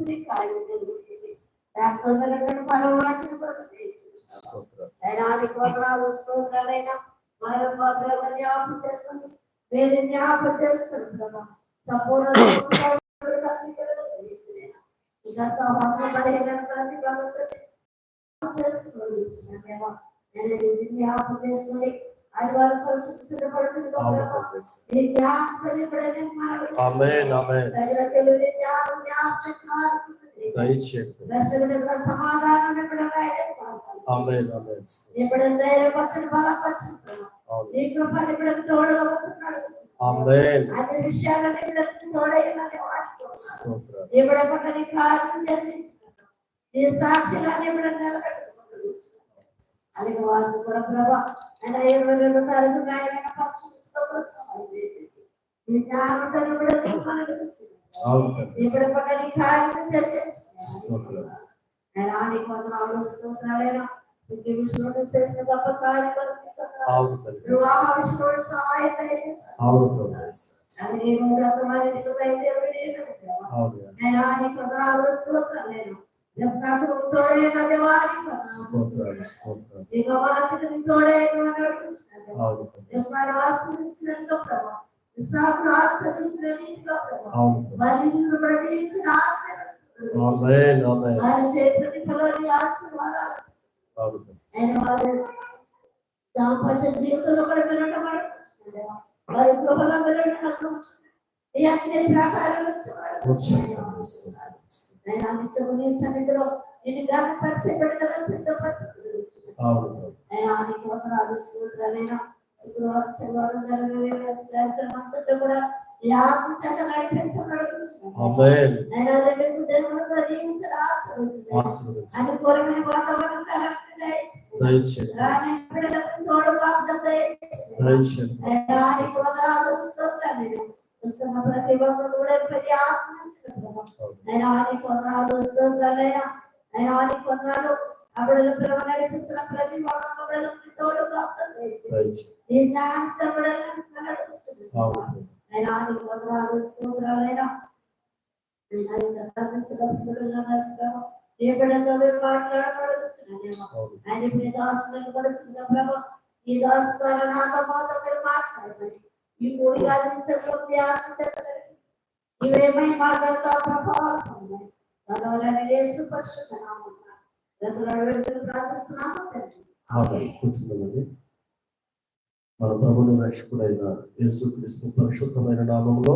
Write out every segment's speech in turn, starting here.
గురించి నీ కార్యం జరుగుతుంది డాక్టర్ గారు పరవాచన కొరకు చేయించు స్తోత్రం అయినా నీకు వందనాలు స్తోత్రాలైనా మరి భద్రగా జ్ఞాపకం చేస్తుంది వేరే జ్ఞాపకం చేస్తుంది ప్రభా సంపూర్ణ స్వస్థత ఇక్కడ చేయించునైనా. ఇంకా సమాజం పడిన ప్రతి భగవంతుని చేస్తున్నాడు దేవా. నేను నిజ జ్ఞాపకం చేసుకుని అది వారి పరీక్షకు సిద్ధపడుతుంది ప్రభా. నీ జ్ఞాపకం ఇప్పుడైనా మాట్లాడు. ఆమేన్ ఆమేన్ దగ్గర తెలివి జ్ఞానం జ్ఞాపకం దయచేయండి ప్రశ్నల దగ్గర సమాధానం ఎప్పుడైనా ఆయనే కావాలి. ఆమేన్ ఆమేన్ ఎప్పుడైనా ధైర్యపరచని బలపరచని ప్రభా. అవును నీ కృపను ఎప్పుడైనా తోడుగా వచ్చినాడు ఆమేన్ అన్ని విషయాలను ఎప్పుడైనా తోడైనది వారికి స్తోత్రం ఎప్పుడ పట్ల నీ కార్యం జరిగించుకున్నాడు నీ సాక్షిగాన్ని ఎప్పుడైనా నిలబెట్టుకున్నాడు అది వాసు ప్రభా ఆయన ఇరవై రెండు తారీఖు ఆయన పక్షిస్తున్నప్పుడు సహాయం చేసింది నీ జ్ఞానంతో ఎప్పుడైనా నీకు మనకు అవును తండ్రి. ఎప్పుడ పట్ల నీ కార్యం నీకు వందనాలు స్తోత్రాలైనా ఇంటి విషయంలో చేసిన గొప్ప కార్యం కొరకు నీకు వందనాలు. అవును తండ్రి వివాహ విషయంలో సహాయం దయచేశారు అవును ప్రభు అది ఈ రోజు అత్తమారి నీకు బయలుదేరి ఉన్నది ప్రభా. అవును నేను నీకు వందనాలు స్తోత్రాలైనా రేపు నాకు నువ్వు తోడైనది వారికి వందనాలు. స్తోత్రం స్తోత్రం నీ గవాతికి నీ తోడైన నడిపించినది. అవును తండ్రి. రేపు వాడు ఆశ్రయించినందుకు ప్రభా. ఇస్సాకును ఆశ్రయించిన రీతిగా ప్రభా. అవును తండ్రి. వారి నిన్ను కూడా దీవించిన ఆశీర్వదించు. ఆమేన్ ఆమేన్ వారి చే ప్రతిఫలాన్ని ఆశీర్వాదాలు అవును తండ్రి. ఆయన వారు దాంపత్య జీవితంలో కూడా వెళ్ళడం వారి గృహంలో వెళ్ళడం నాకు ఈ అన్ని ప్రకారం వచ్చాను నేను నిత్యము నీ సన్నిధిలో నేను గాని పరిశీలనగా సిద్ధపరచుకున్నాను. అవును. ప్రభు. నేను నీకు వందనాలు స్తోత్రాలైనా శుక్రవారం శనివారం జరిగిన కార్యక్రమం అంతటా కూడా ఆత్మ చేత ఆశీర్వదించు. అనుకూలమైన వాతావరణం తోడు వాగ్దానం దయచేసి దయచేయండి ఆయనకి వందనాలు స్తోత్రాలు నేను. వస్తున్న ప్రతి ఒక్క కూడా పెళ్ళి ఆత్మించుకుంటున్నాను నేను ఆయనకి వందనాలు స్తోత్రాలైనా నేను ఆయనకి వందనాలు అప్పుడు ప్రభు నడిపిస్తున్న ప్రతి ఒక్క బిడ్డలకు తోడు వాగ్దానం దయచేసి దయచేయండి ఈ జ్ఞానంతో బిడ్డలను అవును నడిపించుకుంటున్నాను ప్రభు. నేను ఆయనకి వందనాలు స్తోత్రాలైనా నేను ఆయన ప్రార్థించవలసిన బిడ్డలను ఏ బిడ్డతో మీరు మాట్లాడబడుతున్నాను అవును ఆయన ఇప్పుడు ఈ దాసులకు కూడా చిన్న ప్రభు ఈ దాసు ద్వారా నాతో మాతో మీరు మాట్లాడమని ఈ మూడు గాదించడం ధ్యానం ఇవేమై మా గత ప్రభావం పొందాయి భగవాన్ యేసు పరిశుద్ధ నామమున ప్రార్థిస్తున్నాము తండ్రి మన ప్రభుని రక్షకుడైన యేసుక్రీస్తు పరిశుద్ధమైన నామంలో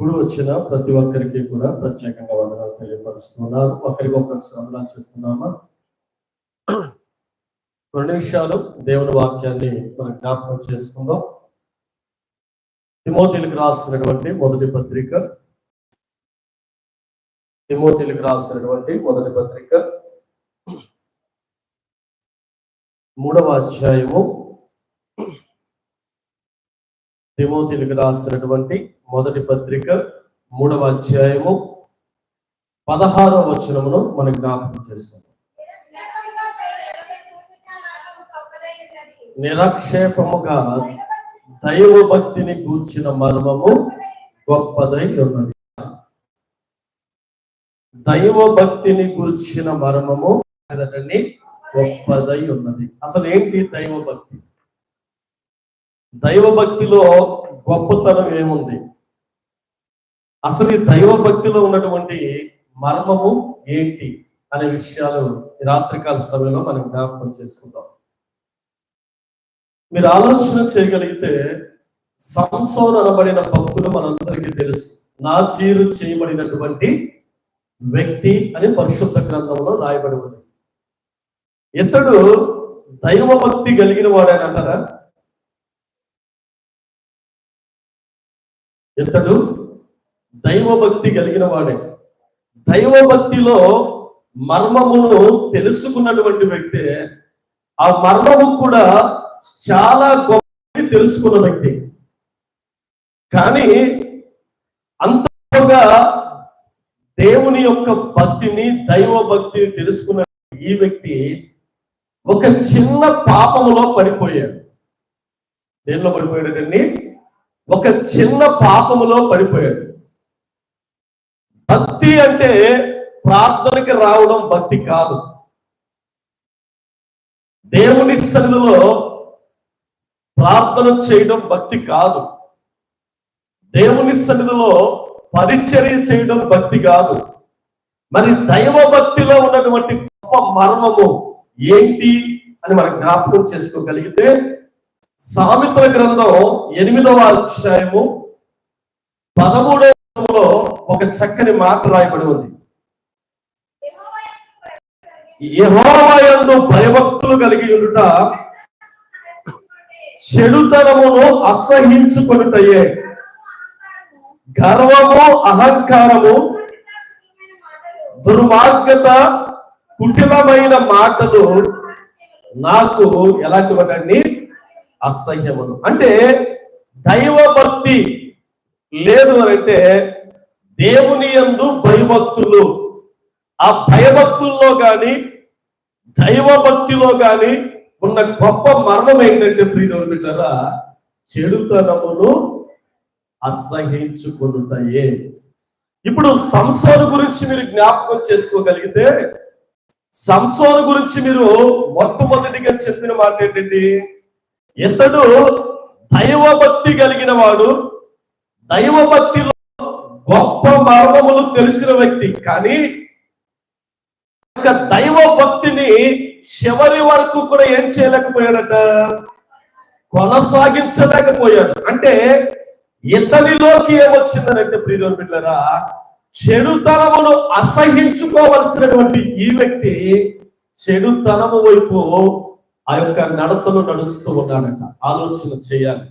కుడి వచ్చిన ప్రతి ఒక్కరికి కూడా ప్రత్యేకంగా వందనాలు తెలియపరుస్తున్నారు ఒకరికి ఒకరికి సరళ చెప్తున్నామా? కొన్ని నిమిషాలు దేవుని వాక్యాన్ని మనం జ్ఞాపకం చేసుకుందాం. తిమోతిలకు రాసినటువంటి మొదటి పత్రిక. తిమోతిలకు రాసినటువంటి మొదటి పత్రిక. మూడవ అధ్యాయము. తిమోతిలకు రాసినటువంటి మొదటి పత్రిక మూడవ అధ్యాయము. పదహారవ వచనమును మనం జ్ఞాపకం చేస్తాం నిరక్షేపముగా దైవ భక్తిని కూర్చిన మర్మము గొప్పదై ఉన్నది. దైవ భక్తిని కూర్చిన మర్మము గొప్పదై ఉన్నది. అసలు ఏంటి దైవ భక్తి దైవ భక్తిలో గొప్పతనం ఏముంది? అసలు ఈ దైవ భక్తిలో ఉన్నటువంటి మర్మము ఏంటి అనే విషయాలు రాత్రికాల సమయంలో మనం జ్ఞాపకం చేసుకుందాం. మీరు ఆలోచన చేయగలిగితే సంసోన్ అనబడిన భక్తులు మనందరికీ తెలుసు. నా చీరు చేయబడినటువంటి వ్యక్తి అని పరిశుద్ధ గ్రంథంలో రాయబడి ఉంది. ఇతడు దైవభక్తి కలిగిన కలిగిన వాడేనంటారా ఇతడు దైవభక్తి కలిగిన వాడే. దైవభక్తిలో మర్మమును తెలుసుకున్నటువంటి వ్యక్తే ఆ మర్మము కూడా చాలా గొప్ప తెలుసుకున్న వ్యక్తి. కానీ అంతగా దేవుని యొక్క భక్తిని దైవ భక్తిని తెలుసుకున్న ఈ వ్యక్తి ఒక చిన్న పాపములో పడిపోయాడు. దేనిలో పడిపోయాడండి ఒక చిన్న పాపములో పడిపోయాడు. భక్తి అంటే ప్రార్థనకి రావడం భక్తి కాదు. దేవుని సన్నిధిలో ప్రార్థన చేయడం భక్తి కాదు. దేవుని సన్నిధిలో పరిచర్య చేయడం భక్తి కాదు. మరి దైవ భక్తిలో ఉన్నటువంటి గొప్ప మర్మము ఏంటి అని మనం జ్ఞాపకం చేసుకోగలిగితే సామెతల గ్రంథం ఎనిమిదవ అధ్యాయము పదమూడవ వచనంలో ఒక చక్కని మాట రాయబడి ఉంది. యెహోవాయందు భయభక్తులు కలిగి ఉండుట చెడుతనమును అసహించుకొనుటయే. గర్వము అహంకారము దుర్మార్గత కుటిలమైన మాటలు నాకు ఎలాంటివనండి అసహ్యములు అంటే దైవభక్తి లేదు అంటే దేవుని యందు భయభక్తులు. ఆ భయభక్తుల్లో కానీ దైవభక్తిలో కానీ ఉన్న గొప్ప మర్మం ఏంటంటే ప్రియులారా చెడుతనమును అసహించుకుంటాయే ఇప్పుడు సంసోను గురించి మీరు జ్ఞాపకం చేసుకోగలిగితే సంసోను గురించి మీరు మొట్టమొదటిగా చెప్పిన మాట ఏంటండి ఇతడు దైవభక్తి కలిగిన వాడు దైవభక్తిలో గొప్ప మర్మములు తెలిసిన వ్యక్తి కానీ యొక్క దైవ భక్తిని చివరి వరకు కూడా ఏం చేయలేకపోయాడట? కొనసాగించలేకపోయాడు. అంటే ఇతనిలోకి ఏమొచ్చిందనంటే ప్రియులు బిడ్డరా చెడుతనమును అసహించుకోవలసినటువంటి ఈ వ్యక్తి చెడుతనము వైపు ఆ యొక్క నడతను నడుస్తూ ఉన్నాడట. ఆలోచన చేయాలి.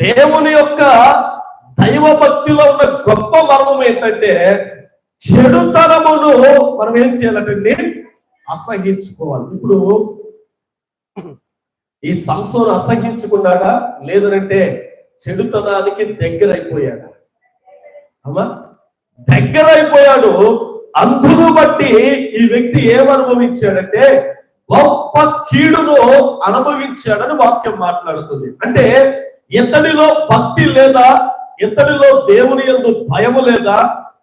దేవుని యొక్క దైవ భక్తిలో ఉన్న గొప్ప మర్మం ఏంటంటే చెడుతనమును మనం ఏం చేయాలంటే అసహించుకోవాలి. ఇప్పుడు ఈ సంసోను అసహించుకున్నాడా? లేదనంటే చెడుతనానికి దగ్గర అమ్మా దగ్గర అయిపోయాడు అందును బట్టి ఈ వ్యక్తి ఏమనుభవించాడంటే గొప్ప కీడును అనుభవించాడని వాక్యం మాట్లాడుతుంది. అంటే ఇతడిలో భక్తి లేదా ఇతడిలో దేవుని ఎందు భయము లేదా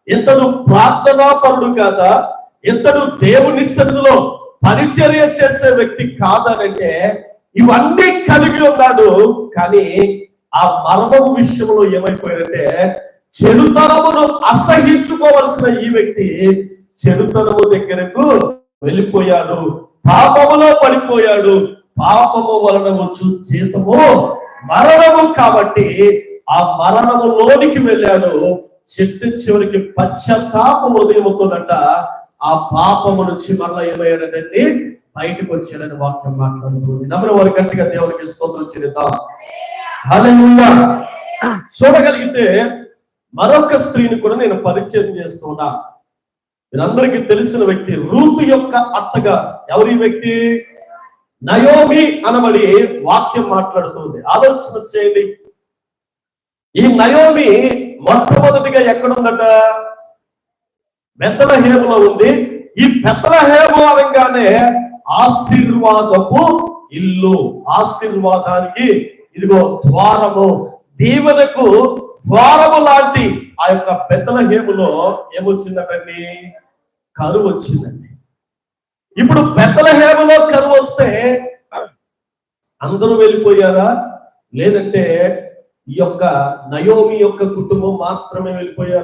ఇతడు ప్రార్థనాపరుడు కాదా? ఇతడు దేవుని సన్నిధిలో పరిచర్య చేసే వ్యక్తి కాదనంటే ఇవన్నీ కలిగి ఉన్నాడు. కానీ ఆ మర్మము విషయంలో ఏమైపోయాడంటే చెడుతనమును అసహించుకోవలసిన ఈ వ్యక్తి చెడుతనము దగ్గరకు వెళ్ళిపోయాడు. పాపములో పడిపోయాడు. పాపము వలన వచ్చు జీతము మరణము కాబట్టి ఆ మరణము లోనికి వెళ్ళాడు. చెట్టు చివరికి పశ్చాత్తాపం ఉదయమవుతుందట. ఆ పాపము నుంచి మరలా ఏమయ్యాడంటే బయటకు వచ్చాడని వాక్యం మాట్లాడుతుంది. నమ్మిన వారి గట్టిగా దేవునికి స్తోత్రం చెందుతాం చూడగలిగితే మరొక స్త్రీని కూడా నేను పరిచయం చేస్తున్నా. మీరందరికీ తెలిసిన వ్యక్తి రూతు యొక్క అత్తగా ఎవరి వ్యక్తి? నయోమి అనబడి వాక్యం మాట్లాడుతుంది. ఆలోచన చేయండి. ఈ నయోమి మొట్టమొదటిగా ఎక్కడుందట? పెద్దల హేములో ఉంది. ఈ పెద్దల హేము అనగానే ఆశీర్వాదపు ఇల్లు. ఆశీర్వాదానికి ఇదిగో ద్వారము. దీవెనకు ద్వారము లాంటి ఆ యొక్క పెద్దల హేములో ఏమొచ్చిందటండి? కరువు వచ్చిందండి ఇప్పుడు పెద్దల హేమలో కరువు వస్తే అందరూ వెళ్ళిపోయారా? లేదంటే ఈ యొక్క నయోమి యొక్క కుటుంబం మాత్రమే వెళ్ళిపోయారా?